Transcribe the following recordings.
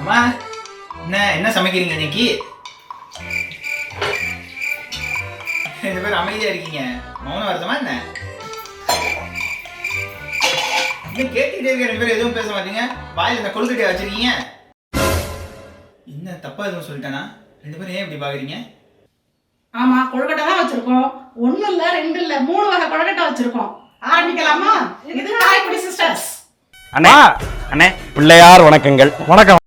அம்மா என்ன என்ன சமைக்கிறீங்க இன்னைக்கு? ரெண்டு பேரும் அமைதியா இருக்கீங்க. மௌனம் வருத்தமா என்ன? இன்னும் கேட்டுக்கிட்டே இருக்க ரெண்டு பேரும் எதுவும் பேச மாட்டீங்க. வாயில இந்த கொழுக்கட்டையை வச்சிருக்கீங்க. என்ன தப்பா எதுவும் சொல்லிட்டேனா? ரெண்டு பேரும் ஏன் இப்படி பாக்குறீங்க? ஆமா கொழுக்கட்டை தான் வச்சிருக்கோம். ஒண்ணு இல்ல ரெண்டு இல்ல மூணு வகை கொழுக்கட்டை வச்சிருக்கோம். ஆரம்பிக்கலாமா? இது காரைக்குடி சிஸ்டர்ஸ் அண்ணே அண்ணே பிள்ளையார் வணக்கங்கள். வணக்கம்.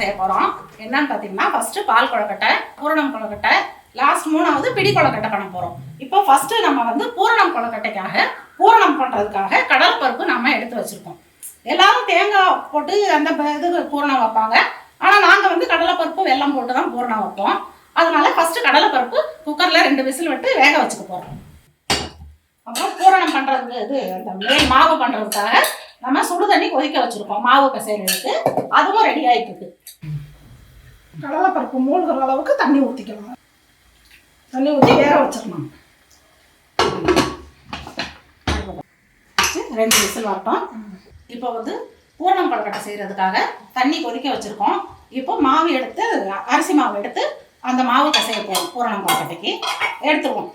செய்ய போகிறோம் என்னன்னு பார்த்தீங்கன்னா ஃபஸ்ட்டு பால் கொழுக்கட்டை பூரணம் கொழுக்கட்டை லாஸ்ட் மூணாவது பிடி கொழக்கட்டை பண்ண போகிறோம் இப்போ ஃபஸ்ட்டு நம்ம வந்து பூரணம் கொழுக்கட்டைக்காக பூரணம் பண்ணுறதுக்காக கடல் பருப்பு நம்ம எடுத்து வச்சுருக்கோம். எல்லாரும் தேங்காய் போட்டு அந்த இது பூரணம் வைப்பாங்க. ஆனால் நாங்கள் வந்து கடலைப்பருப்பு வெல்லம் போட்டு தான் பூரணம் வைப்போம். அதனால ஃபஸ்ட்டு கடலைப்பருப்பு குக்கரில் ரெண்டு விசில் விட்டு வேக வச்சுக்க போகிறோம் அப்புறம் பூரணம் பண்ணுறதுக்கு இது அந்த மேல் மாவு பண்ணுறதுக்காக நம்ம சுடு தண்ணி கொதிக்க வச்சுருக்கோம். மாவு பிசைறதுக்கு அதுவும் ரெடி ஆகிட்டு இருக்கு. கடலைப்பருப்பு மூழ்கிற அளவுக்கு தண்ணி ஊற்றிக்கலாம் தண்ணி ஊற்றி வேக வச்சிடணும் ரெண்டு விசில் வரட்டும். இப்போ வந்து பூரணம் கொழுக்கட்டை செய்கிறதுக்காக தண்ணி கொதிக்க வச்சுருக்கோம். இப்போ மாவு எடுத்து அரிசி மாவு எடுத்து அந்த மாவு கசைய போகிறோம் பூரணம் கொழுக்கட்டைக்கு எடுத்துருவோம்.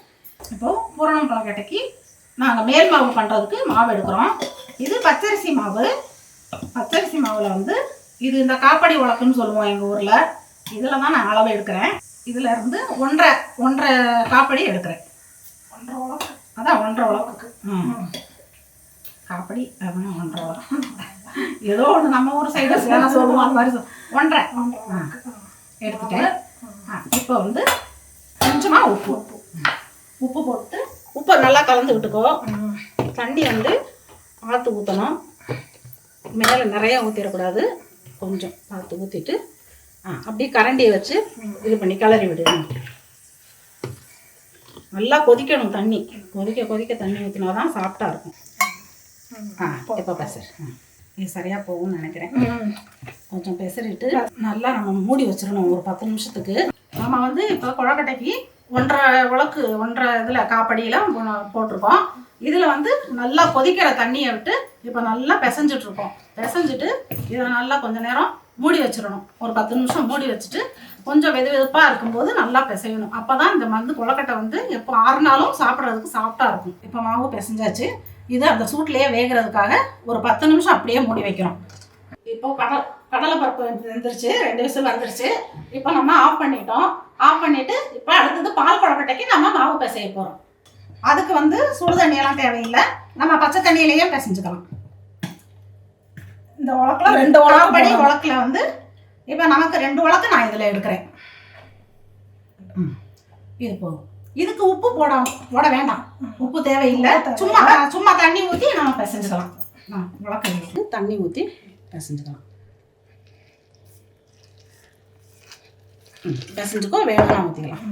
இப்போது பூரணம் கொழுக்கட்டைக்கு நாங்கள் மேல் மாவு பண்ணுறதுக்கு மாவு எடுக்கிறோம். இது பச்சரிசி மாவு. பச்சரிசி மாவில் வந்து இது இந்த காப்படி உலக்குன்னு சொல்லுவோம் எங்கள் ஊரில். இதில் தான் நான் அளவு எடுக்கிறேன். இதில் இருந்து ஒன்றரை ஒன்றரை காப்படி எடுக்கிறேன். ஒன்றரை உலக்கு. அதான் ஒன்றரை ம். காப்படி அதான் ஒன்றரை உலகம் ஏதோ ஒன்று நம்ம ஊர் சைடு சேனை சொல்லுவோம் அந்த மாதிரி ஒன்றரை. எடுத்துட்டேன் இப்போ வந்து கொஞ்சமாக உப்பு. உப்பு போட்டு உப்பை நல்லா கலந்து விட்டுக்கோ. தண்ணி வந்து பார்த்து ஊற்றணும் மேலே நிறைய ஊற்றிடக்கூடாது கொஞ்சம் பார்த்து ஊற்றிட்டு அப்படியே கரண்டியை வச்சு இது பண்ணி கிளறி விடணும் நல்லா கொதிக்கணும் தண்ணி. கொதிக்க கொதிக்க தண்ணி ஊற்றினா தான் சாஃப்டாக இருக்கும். ஆ இப்போ ஆ, இது சரியாக போகும்னு நினைக்கிறேன். கொஞ்சம் பெசரிட்டு நல்லா நம்ம மூடி வச்சிடணும் ஒரு பத்து நிமிஷத்துக்கு. நம்ம வந்து இப்போ குழக்கட்டைக்கு ஒன்றரை உலக்கு ஒன்றரை இதில் காப்படியில் போட்டிருக்கோம். இதில் வந்து நல்லா கொதிக்கிற தண்ணியை விட்டு இப்போ நல்லா பிசைஞ்சிட்டு இருக்கோம். பிசைஞ்சிட்டு இதை நல்லா கொஞ்ச நேரம் மூடி வச்சிடணும். ஒரு பத்து நிமிஷம் மூடி வச்சுட்டு கொஞ்சம் வெது வெதுப்பாக இருக்கும்போது நல்லா பிசையணும். அப்போ தான் இந்த மருந்து கொழக்கட்டை வந்து எப்போ ஆறுனாலும் சாப்பிட்றதுக்கு சாஃப்டாக இருக்கும். இப்போ மாவு பிசைஞ்சாச்சு. இது அந்த சூட்லேயே வேகிறதுக்காக ஒரு பத்து நிமிஷம் அப்படியே மூடி வைக்கிறோம். இப்போ கடல் கடலை பருப்பு வந்துருச்சு. ரெண்டு விசில் வந்துருச்சு. இப்போ நம்ம ஆஃப் பண்ணிட்டோம். ஆஃப் பண்ணிட்டு இப்போ அடுத்தது பால் குழக்கட்டைக்கு நம்ம மாவு பிசைய போகிறோம் அதுக்கு வந்து சுடு தண்ணியெல்லாம் தேவையில்லை. நம்ம பச்சை தண்ணியிலேயே பிசைஞ்சுக்கலாம். இந்த உலக்கில் ரெண்டு உலகப்படி உலக்கில் வந்து இப்போ நமக்கு ரெண்டு உலக்கு நான் இதில் எடுக்கிறேன். இது போதும் இதுக்கு உப்பு போட போட வேண்டாம். உப்பு தேவையில்லை. சும்மா சும்மா தண்ணி ஊற்றி நம்ம பிசைஞ்சுக்கலாம். உலக்கு தண்ணி ஊற்றி பிசைஞ்சுக்கலாம். பிசைஞ்சுக்கோ வேணும்னா ஊற்றிக்கலாம்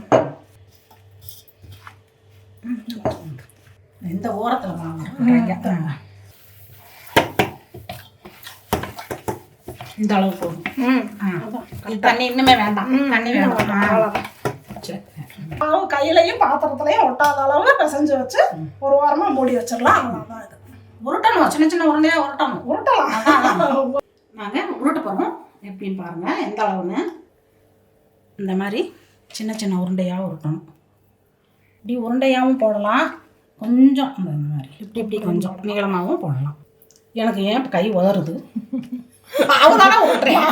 எந்த ஓரத்தில் வாங்க. இந்த அளவு போதும் இது தண்ணி இன்னுமே வேண்டாம். தண்ணி வேண்டாம். மாவு கையிலையும் பாத்திரத்துலையும் ஒட்டாத அளவு பிசைஞ்சு வச்சு ஒரு வாரமா மூடி வச்சிடலாம். அவ்வளோதான் இது. உருட்டணும். சின்ன சின்ன உருண்டையா உருட்டணும். உருட்டலாம். நாங்கள் உருட்ட போகிறோம் எப்படின்னு பாருங்க. எந்த அளவுன்னு. இந்த மாதிரி சின்ன சின்ன உருண்டையாக உருட்டணும். இப்படி உருண்டையாகவும் போடலாம். கொஞ்சம். இந்த மாதிரி. இப்படி இப்படி கொஞ்சம். நீளமாகவும் போடலாம். எனக்கு ஏன் கை உதறுது? அவதானே உருட்டுறேன்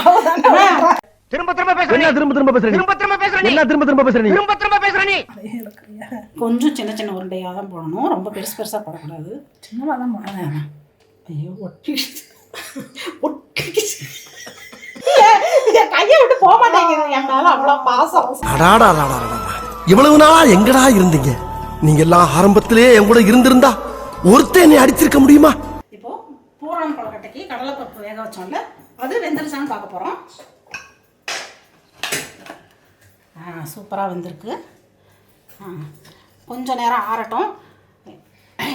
திரும்ப திரும்ப பேசுற என்ன திரும்ப திரும்ப பேசுற திரும்ப திரும்ப பேசுற என்ன திரும்ப திரும்ப பேசுற நீ? திரும்ப திரும்ப பேசுற நீ. கொஞ்சம் சின்ன சின்ன உருண்டையாக தான் போடணும். ரொம்ப பெருசு பெருசாக போடக்கூடாது. சின்னதாக தான் போடணும். ஐயோ கையை விட்டு போக மாட்டேங்குது. என் மேல அவ்வளோ பாசம். அடாடாடாடாடா இவ்வளவு நாளா எங்கடா இருந்தீங்க? நீங்க எல்லாம் ஆரம்பத்திலே என் கூட இருந்திருந்தா ஒருத்தன் என்னை அடிச்சிருக்க முடியுமா? இப்போ கொழுக்கட்டைக்கு கடலைப்பருப்பு வேக வச்சோம்ல அது வெந்துருச்சான்னு பார்க்க போகிறோம் ஆ சூப்பராக வெந்திருக்கு. கொஞ்சம் நேரம் ஆறட்டும்.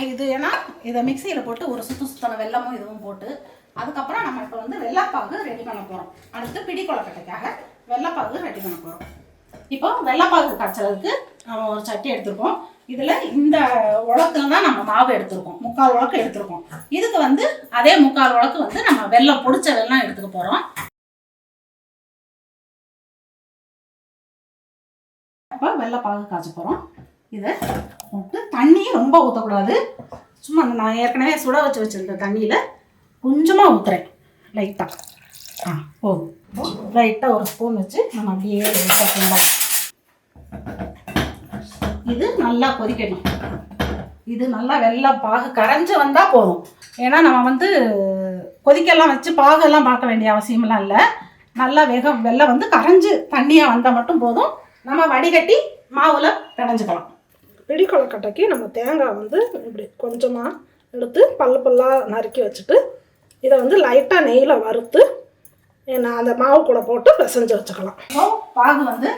இது ஏன்னா இதை மிக்சியில் போட்டு ஒரு சுத்து சுத்தன வெல்லமும் இதுவும் போட்டு அதுக்கப்புறம் நம்ம இப்போ வந்து வெள்ளப்பாகு ரெடி பண்ண போகிறோம் அடுத்து பிடி கொழக்கட்டைக்காக வெள்ளைப்பாகு ரெடி பண்ண போகிறோம் இப்போ வெள்ளப்பாகு காய்ச்சலுக்கு நம்ம ஒரு சட்டி எடுத்துருப்போம் இதில் இந்த உலக்கில் தான் நம்ம மாவு எடுத்திருக்கோம். முக்கால் உலக்கு எடுத்திருக்கோம். இதுக்கு வந்து அதே முக்கால் உலக்கு வந்து நம்ம வெள்ளம் பொடிச்ச வெள்ளம் எடுத்துக்க போகிறோம் அப்போ வெள்ளை பாகு காய்ச்ச போகிறோம் இதை போட்டு தண்ணியும் ரொம்ப ஊற்றக்கூடாது சும்மா நான் ஏற்கனவே சுட வச்சு வச்சுருந்த தண்ணியில் கொஞ்சமாக ஊற்றுறேன் லைட்டாக ஆ. போதும். லைட்டாக ஒரு ஸ்பூன் வச்சு நம்ம அப்படியே லைட்டாக இது நல்லா கொதிக்கணும் இது நல்லா வெள்ளை பாகு கரைஞ்சு வந்தால் போதும். ஏன்னா நம்ம வந்து கொதிக்கெல்லாம் வச்சு பாகெல்லாம் பார்க்க வேண்டிய அவசியமெல்லாம் இல்லை. நல்லா வேக வெள்ளை வந்து கரைஞ்சு தண்ணியாக வந்தால் மட்டும் போதும். நம்ம வடிகட்டி மாவில் பிணைஞ்சுக்கலாம். பிடி கொழுக்கட்டைக்கு நம்ம தேங்காய் வந்து இப்படி கொஞ்சமாக எடுத்து பல்லு பல்லாக நறுக்கி வச்சுட்டு இதை வந்து லைட்டாக நெய்யில் வறுத்து நான் அந்த மாவு கூட போட்டு பிசைஞ்சு வச்சுக்கலாம். பாகு வந்து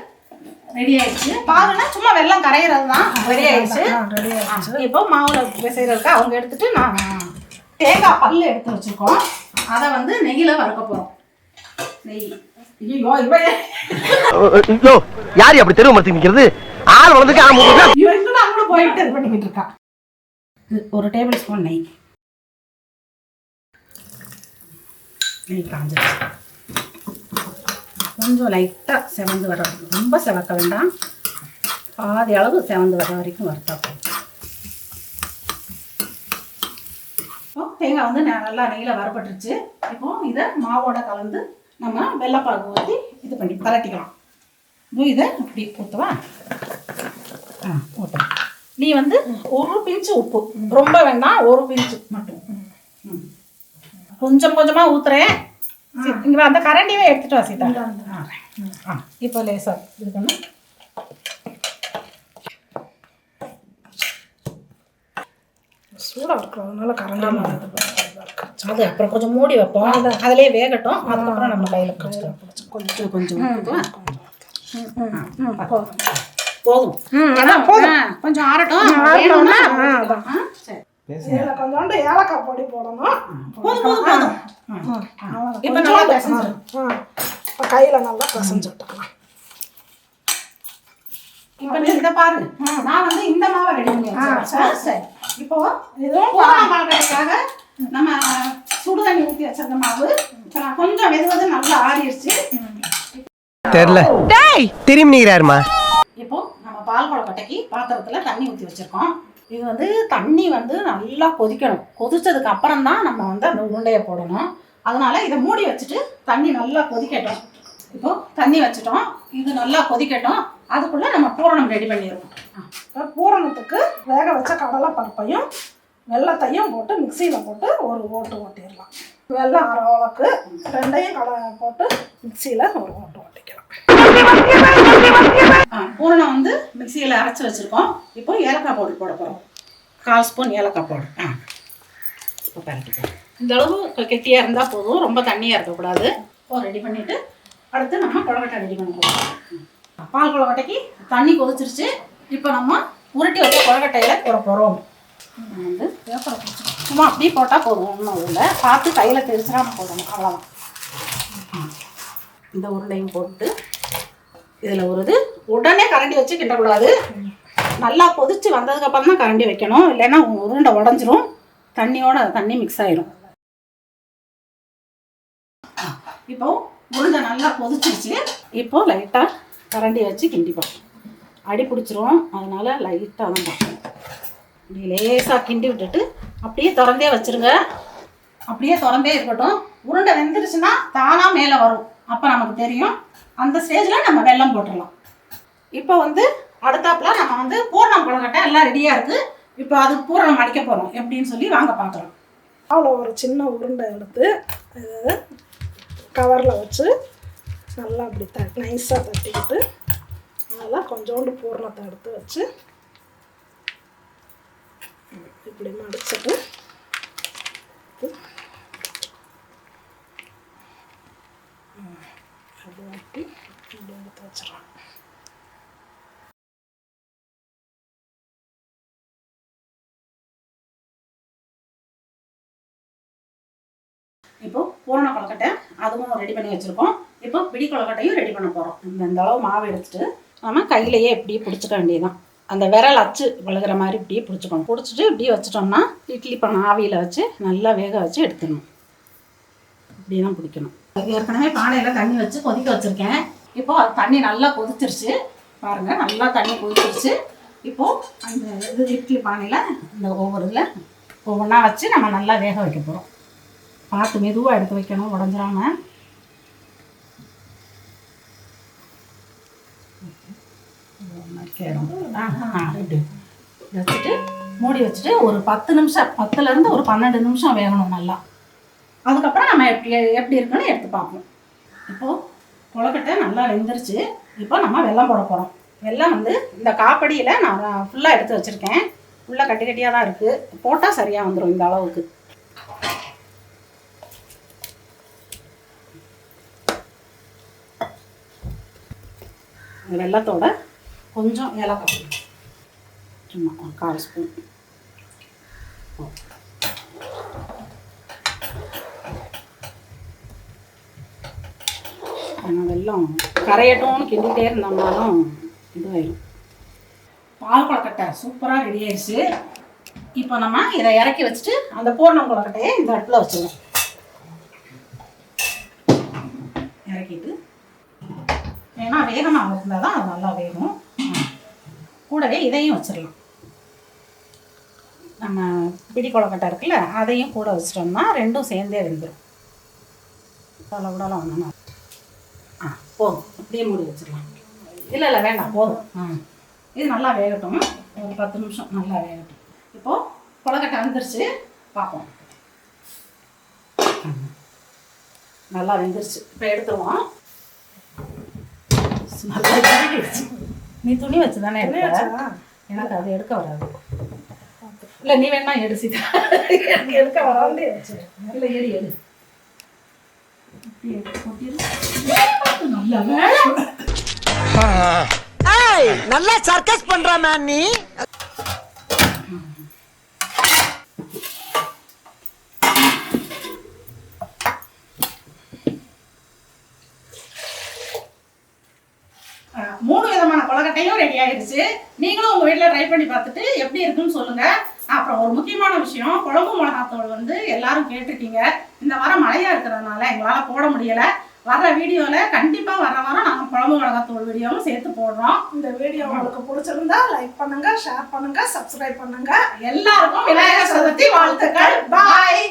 ரெடி ஆயிடுச்சு. பாகுனா சும்மா வெள்ளம் கரையிறது தான் ரெடி ஆயிடுச்சு. ரெடி ஆ, இப்போ மாவுல பிசைறதுக்கு அவங்க எடுத்துட்டு நான் தேங்காய் பல்லு எடுத்து வச்சிருக்கோம். அதை வந்து நெய்யில வறுக்க போறோம். நெய். ஐயோ யார் அப்படி தெருவு நிக்கிறது? ஆள் வளர்ந்துக்கு மூணு கூட அங்கே போயிட்டு இது பண்ணிக்கிட்டு இருக்கா. ஒரு டேபிள் ஸ்பூன் நெய். நெய் காஞ்சிருச்சு. கொஞ்சம் லைட்டாக செவந்து வர வரைக்கும். ரொம்ப செவக்க வேண்டாம். பாதி அளவு செவந்து வர வரைக்கும் வறுத்தா போதும். தேங்காய் வந்து ந- நல்லா நெய்யில் வரப்பட்டுருச்சு இப்போ இதை மாவோட கலந்து நம்ம வெள்ளைப்பாகு ஊற்றி இது பண்ணி பரட்டிக்கலாம். இதுவும் இதை இப்படி ஊற்றுவா ஆ போட்டோம் நீ வந்து ஒரு பிஞ்சு உப்பு. ரொம்ப வேண்டாம் ஒரு பிஞ்சு மட்டும். ம். கொஞ்சம் கொஞ்சமாக ஊற்றுறேன் இங்கே அந்த கரண்டியே எடுத்துட்டு வா சீதா. இப்போ லேசா இது பண்ணு. சூடாக இருக்கிறதுனால கரண்டாக அது அப்புறம் கொஞ்சம் மூடி வைப்போம். அதிலே வேகட்டும். அதுக்கப்புறம் நம்ம கையில் கொஞ்சம் கொஞ்சம் போதும். ஆ, கொஞ்சம் ஆறட்டும். வேணும்னா ஆ, சரி. இதில் கொஞ்சோண்டு ஏலக்காய் பொடி போடணும். இப்போ நல்லா பிசைஞ்சிரு. இப்போ கையில் நல்லா பிசைஞ்சு விட்டுக்கலாம். இப்போ நீ இதை பாரு. நான் வந்து இந்த மாவை ரெடி பண்ணி வச்சிருக்கேன். சரி இப்போ மாவுக்காக நம்ம சுடு தண்ணி ஊற்றி வச்சிருந்த மாவு. இப்போ நான் கொஞ்சம் நல்லா ஆறிடுச்சு. தெரியல. திரும்பி நிக்கிறாருமா இப்போ நம்ம பால் கொழக்கட்டைக்கு பாத்திரத்தில் தண்ணி ஊற்றி வச்சிருக்கோம். இது வந்து தண்ணி வந்து நல்லா கொதிக்கணும். கொதித்ததுக்கு அப்புறம் தான் நம்ம வந்து அந்த உருண்டையை போடணும். அதனால இதை மூடி வச்சுட்டு தண்ணி நல்லா கொதிக்கட்டும். இப்போ தண்ணி வச்சுட்டோம். இது நல்லா கொதிக்கட்டும். அதுக்குள்ளே நம்ம பூரணம் ரெடி பண்ணிடுவோம் இப்போ பூரணத்துக்கு வேக வச்ச கடலை பருப்பையும் வெள்ளத்தையும் போட்டு மிக்சியில் போட்டு ஒரு ஓட்டு ஓட்டிடலாம். வெள்ளம் அரை அளவுக்கு ரெண்டையும் கடை போட்டு மிக்சியில் ஒரு ஓட்டு ஓட்டிக்கலாம். பூரணம் வந்து மிக்சியில் அரைச்சி வச்சுருக்கோம். இப்போ ஏலக்காய் பவுடர் போட போகிறோம் கால் ஸ்பூன் ஏலக்காய் பவுடர். ஆ. இப்போ பரட்டிப்போம் இந்த அளவு கெட்டியாக இருந்தால் போதும். ரொம்ப தண்ணியாக இருக்கக்கூடாது. இப்போ ரெடி பண்ணிவிட்டு அடுத்து நம்ம கொழக்கட்டை ரெடி பண்ண போகிறோம் பால் கொழக்கட்டைக்கு தண்ணி கொதிச்சிருச்சு. இப்போ நம்ம உருட்டி வச்ச கொழக்கட்டையில போட போகிறோம் வந்து பேப்பரை சும்மா அப்படியே போட்டால் போதும். ஒன்றும் இல்லை. பார்த்து கையில் தெரிச்சிடாம போதும். அவ்வளோதான் இந்த உருண்டையும் போட்டு இதில் ஒரு இது உடனே கரண்டி வச்சு கிண்டக்கூடாது நல்லா கொதிச்சு வந்ததுக்கப்புறம் தான் கரண்டி வைக்கணும். இல்லைன்னா உருண்டை உடஞ்சிரும். தண்ணியோட தண்ணி மிக்ஸ் ஆயிரும். இப்போ உருண்டை நல்லா கொதிச்சிருச்சு. இப்போ லைட்டாக கரண்டி வச்சு கிண்டிப்போம். அடி பிடிச்சிரும். அதனால லைட்டாக தான் பார்ப்போம். இப்படி லேசாக கிண்டி விட்டுட்டு அப்படியே திறந்தே வச்சுருங்க. அப்படியே திறந்தே இருக்கட்டும். உருண்டை வெந்துருச்சுன்னா தானாக மேலே வரும். அப்போ நமக்கு தெரியும். அந்த ஸ்டேஜில் நம்ம வெல்லம் போட்டுடலாம் இப்போ வந்து அடுத்தாப்பில் நம்ம வந்து பூர்ணம் கொழுக்கட்டை எல்லாம் ரெடியாக இருக்குது இப்போ அது பூரணம் அடிக்க போகிறோம் எப்படின்னு சொல்லி வாங்க பார்க்கலாம். அவ்வளோ ஒரு சின்ன உருண்டை எடுத்து கவரில் வச்சு நல்லா அப்படி த நைஸாக தட்டிக்கிட்டு அதில் கொஞ்சோண்டு பூரணத்தை எடுத்து வச்சு இப்படி மடிச்சிட்டு அப்படி ஒட்டி இப்படி எடுத்து வச்சிடலாம் இப்போ பூரண கொழுக்கட்டை அதுவும் ரெடி பண்ணி வச்சுருக்கோம். இப்போ பிடி கொழுக்கட்டையும் ரெடி பண்ண போகிறோம் இந்த இந்த அளவு மாவு எடுத்துட்டு நம்ம கையிலேயே இப்படியே பிடிச்சிக்க வேண்டியதுதான். அந்த விரல் அச்சு விழுகிற மாதிரி இப்படியே பிடிச்சிக்கணும். பிடிச்சிட்டு இப்படியே வச்சுட்டோம்னா இட்லி பண்ண ஆவியில் வச்சு நல்லா வேக வச்சு எடுத்துடணும். இப்படி தான் பிடிக்கணும். ஏற்கனவே பானையில் தண்ணி வச்சு கொதிக்க வச்சுருக்கேன். இப்போ அது தண்ணி நல்லா கொதிச்சிருச்சு. பாருங்கள் நல்லா தண்ணி கொதிச்சிருச்சு. இப்போது அந்த இது இட்லி பானையில் இந்த ஒவ்வொரு இதில் ஒவ்வொன்றா வச்சு நம்ம நல்லா வேக வைக்க போகிறோம் பார்த்து மெதுவாக எடுத்து வைக்கணும் உடஞ்சிராம. வச்சுட்டு மூடி வச்சுட்டு ஒரு பத்து நிமிஷம் பத்துலேருந்து ஒரு பன்னெண்டு நிமிஷம் வேகணும் நல்லா. அதுக்கப்புறம் நம்ம எப்படி எப்படி இருக்குன்னு எடுத்து பார்ப்போம். இப்போது கொழுக்கட்டை நல்லா வெந்துருச்சு. இப்போ நம்ம வெள்ளம் போட போகிறோம் வெள்ளம் வந்து இந்த காப்படியில் நான் ஃபுல்லாக எடுத்து வச்சுருக்கேன். ஃபுல்லாக கட்டி கட்டியாக தான் இருக்குது போட்டால் சரியாக வந்துடும் இந்த அளவுக்கு. இந்த வெல்லத்தோட கொஞ்சம் ஏலக்காய் சும்மா ஒரு கால் ஸ்பூன். ஆனால் வெள்ளம் கரையட்டும்னு கிண்டிகிட்டே இருந்தோம்னாலும் இதுவாயிடும். பால் கொழக்கட்டை சூப்பராக ரெடி ஆயிடுச்சு. இப்போ நம்ம இதை இறக்கி வச்சுட்டு அந்த பூர்ணம் கொழக்கட்டையை இந்த அடுப்பில் வச்சுருவோம் இறக்கிட்டு ஏன்னா வேகமாக இருந்தால் தான் அது நல்லா வேகும். கூடவே இதையும் வச்சிடலாம் நம்ம பிடி கொழக்கட்டை இருக்குல்ல அதையும் கூட வச்சிட்டோம்னா ரெண்டும் சேர்ந்தே வெந்துடும் விடலாம் விடலாம் ஒன்றும் ஆ போதும். அப்படியே மூடி வச்சிடலாம் இல்லை இல்லை வேண்டாம் போதும். ஆ இது நல்லா வேகட்டும். ஒரு பத்து நிமிஷம் நல்லா வேகட்டும். இப்போது கொழக்கட்டை வந்துருச்சு. பார்ப்போம். நல்லா வெந்துருச்சு. இப்போ எடுத்துருவோம். நல்லா இறங்கிடுச்சு நீ துணி வச்சு தானே எடுக்க எனக்கு அது எடுக்க வராது. இல்லை நீ வேணா எடு சீதா. எனக்கு எடுக்க வராது. இல்லை எடு எடு. நல்லா சர்க்கஸ் பண்ற மேன் நீ அஹ் மூணு கொலக்கட்டையும் ரெடி ஆயிடுச்சு. நீங்களும் உங்க வீட்டில் ட்ரை பண்ணி பார்த்துட்டு எப்படி இருக்குன்னு சொல்லுங்க. அப்புறம் ஒரு முக்கியமான விஷயம் குழம்பு மிளகாத்தூள் வந்து எல்லாரும் கேட்டிருக்கீங்க. இந்த வாரம் மழையா இருக்கிறதுனால எங்களால போட முடியல. வர்ற வீடியோல கண்டிப்பா வர வாரம் நாங்க குழம்பு மிளகாத்தூள் வீடியோவும் சேர்த்து போடுறோம். இந்த வீடியோ உங்களுக்கு பிடிச்சிருந்தா லைக் பண்ணுங்க ஷேர் பண்ணுங்க சப்ஸ்கிரைப் பண்ணுங்க. எல்லாருக்கும் விநாயகர் சதுர்த்தி வாழ்த்துக்கள். பாய்